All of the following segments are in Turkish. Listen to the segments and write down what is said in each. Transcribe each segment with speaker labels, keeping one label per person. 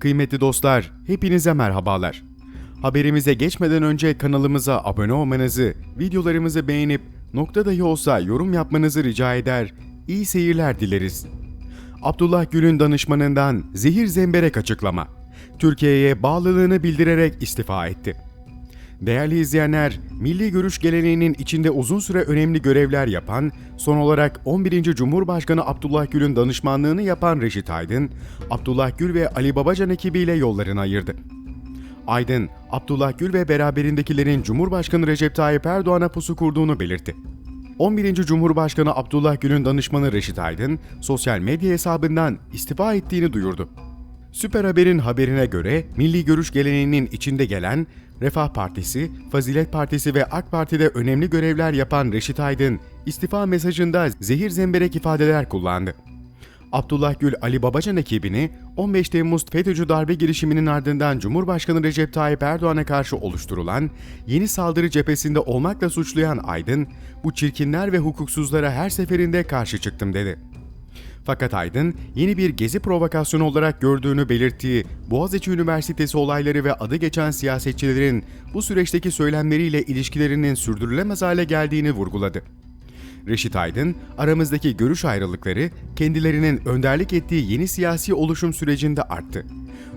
Speaker 1: Kıymetli dostlar, hepinize merhabalar. Haberimize geçmeden önce kanalımıza abone olmanızı, videolarımızı beğenip nokta dahi olsa yorum yapmanızı rica eder, iyi seyirler dileriz. Abdullah Gül'ün danışmanından zehir zemberek açıklama. Türkiye'ye bağlılığını bildirerek istifa etti. Değerli izleyenler, milli görüş geleneğinin içinde uzun süre önemli görevler yapan, son olarak 11. Cumhurbaşkanı Abdullah Gül'ün danışmanlığını yapan Reşit Aydın, Abdullah Gül ve Ali Babacan ekibiyle yollarını ayırdı. Aydın, Abdullah Gül ve beraberindekilerin Cumhurbaşkanı Recep Tayyip Erdoğan'a pusu kurduğunu belirtti. 11. Cumhurbaşkanı Abdullah Gül'ün danışmanı Reşit Aydın, sosyal medya hesabından istifa ettiğini duyurdu. Süper Haber'in haberine göre milli görüş geleneğinin içinde gelen Refah Partisi, Fazilet Partisi ve AK Parti'de önemli görevler yapan Reşit Aydın, istifa mesajında zehir zemberek ifadeler kullandı. Abdullah Gül Ali Babacan ekibini 15 Temmuz FETÖ'cü darbe girişiminin ardından Cumhurbaşkanı Recep Tayyip Erdoğan'a karşı oluşturulan yeni saldırı cephesinde olmakla suçlayan Aydın, bu çirkinler ve hukuksuzlara her seferinde karşı çıktım dedi. Fakat Aydın, yeni bir gezi provokasyonu olarak gördüğünü belirttiği Boğaziçi Üniversitesi olayları ve adı geçen siyasetçilerin bu süreçteki söylemleriyle ilişkilerinin sürdürülemez hale geldiğini vurguladı. Reşit Aydın, aramızdaki görüş ayrılıkları kendilerinin önderlik ettiği yeni siyasi oluşum sürecinde arttı.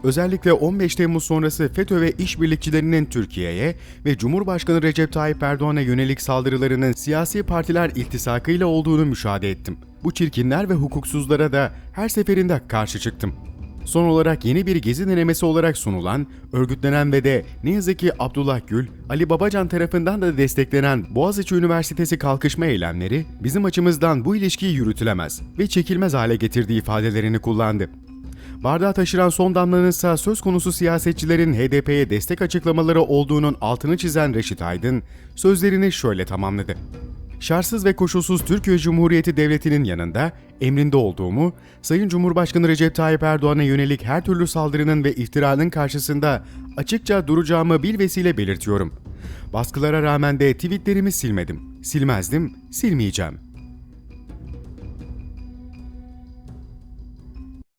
Speaker 1: Özellikle 15 Temmuz sonrası FETÖ ve işbirlikçilerinin Türkiye'ye ve Cumhurbaşkanı Recep Tayyip Erdoğan'a yönelik saldırılarının siyasi partiler iltisakıyla olduğunu müşahede ettim. Bu çirkinler ve hukuksuzlara da her seferinde karşı çıktım. Son olarak yeni bir gezi denemesi olarak sunulan, örgütlenen ve de ne yazık ki Abdullah Gül, Ali Babacan tarafından da desteklenen Boğaziçi Üniversitesi kalkışma eylemleri bizim açımızdan bu ilişkiyi yürütülemez ve çekilmez hale getirdiği ifadelerini kullandı. Bardağı taşıran son damlanın ise söz konusu siyasetçilerin HDP'ye destek açıklamaları olduğunun altını çizen Reşit Aydın, sözlerini şöyle tamamladı şartsız ve koşulsuz Türkiye Cumhuriyeti Devleti'nin yanında emrinde olduğumu, Sayın Cumhurbaşkanı Recep Tayyip Erdoğan'a yönelik her türlü saldırının ve iftiranın karşısında açıkça duracağımı bilvesiyle belirtiyorum. Baskılara rağmen de tweetlerimi silmedim. Silmezdim, silmeyeceğim.''